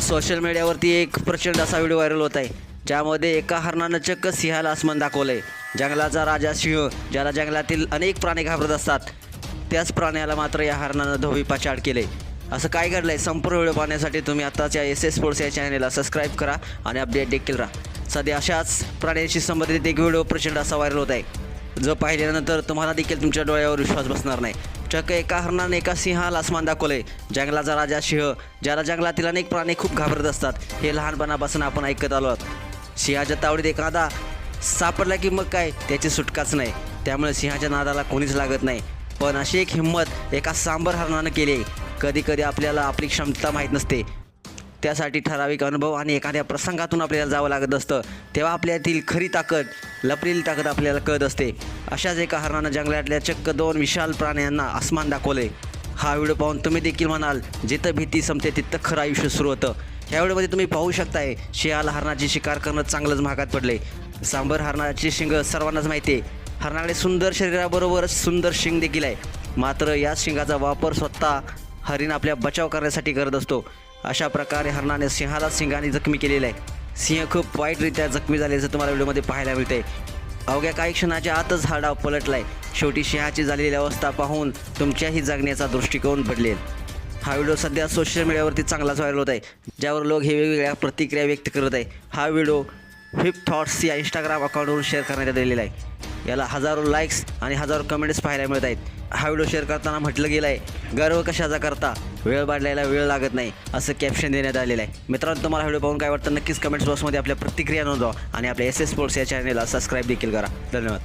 Social मीडियावरती एक प्रचंड असा व्हिडिओ व्हायरल होत आहे. ज्यामध्ये एका हरणानं चक्क सिंहाला आसमान दाखवलंय. जंगलाचा राजा सिंह ज्याला जंगलातील अनेक प्राणी घाबरत असतात त्याच प्राण्याला मात्र या हरणानं धोबी पाचाड केले असं काय घडलंय? संपूर्ण व्हिडिओ पाहण्यासाठी तुम्ही आत्ताच या एस एस स्पोर्ट्स या चॅनेलला सबस्क्राईब करा आणि अपडेट देखील राहा. सध्या अशाच प्राण्यांशी संबंधित एक व्हिडिओ प्रचंड असा व्हायरल होत आहे. जो पाहिल्यानंतर तुम्हाला देखील तुमच्या डोळ्यावर विश्वास बसणार नाही. चक्क एका हरणाने एका सिंहाला आसमान दाखवले जंगलाचा राजा सिंह ज्याला जंगलातील अनेक प्राणी खूप घाबरत असतात हे लहानपणापासून आपण ऐकत आलो आहोत. सिंहाच्या तावडीत एखादा सापडला की मग काय? त्याची सुटकाच नाही. त्यामुळे सिंहाच्या नादाला कोणीच लागत नाही. पण अशी एक हिंमत एका सांबर हरणानं केली आहे. कधी कधी आपल्याला आपली क्षमता माहीत नसते. त्यासाठी ठराविक अनुभव आणि एखाद्या प्रसंगातून आपल्याला जावं लागत असतं. तेव्हा आपल्यातील खरी ताकद लपलेली ताकद आपल्याला कळत असते. अशाच एका हरणानं जंगलातल्या चक्क दोन विशाल प्राण्यांना आसमान दाखवले. हा व्हिडिओ पाहून तुम्ही देखील म्हणाल जिथं भीती संपते तिथं खरं आयुष्य सुरू होतं. ह्या व्हिडिओमध्ये तुम्ही पाहू शकताय शियाला हरणाची शिकार करणं चांगलंच महागात पडले. सांबर हरणाची शिंग सर्वांनाच माहिती आहे. हरणाकडे सुंदर शरीराबरोबरच सुंदर शिंग देखील आहे. मात्र या शिंगाचा वापर स्वतः हरिण आपल्या बचाव करण्यासाठी करत असतो. अशा प्रकारे हरणाने सिंहाला सिंगाने जखमी केलेला आहे. सिंह खूप वाईटरित्या जखमी झाल्याचं तुम्हाला व्हिडिओमध्ये पाहायला मिळते अवघ्या काही क्षणाच्या आतच हा डाव पलटलाय. शेवटी सिंहाची झालेली अवस्था पाहून तुमच्याही जगण्याचा दृष्टिकोन बदलेल. हा व्हिडिओ सध्या सोशल मीडियावरती चांगलाच व्हायरल होत आहे ज्यावर लोक हे वेगवेगळ्या प्रतिक्रिया व्यक्त करत आहे हा व्हिडिओ फिप थॉट्स या इंस्टाग्राम अकाउंटवरून शेअर करण्यात आलेला आहे. याला हजारो लाईक्स आणि हजारो कमेंट्स पाहायला मिळत आहेत. हा व्हिडिओ शेअर करताना म्हटलं गेलं आहे गर्व कशाचा करता? वेळ बाडलायला वेळ लागत नाही असं कॅप्शन देण्यात आलेलं आहे. मित्रांनो तुम्हाला व्हिडिओ पाहून काय वाटतं? नक्कीच कमेंट्स बॉक्समध्ये आपल्या प्रतिक्रिया नोंदवा आणि आपल्या एस एस स्पोर्ट्स या चॅनलला सबस्क्राईब देखील करा. धन्यवाद.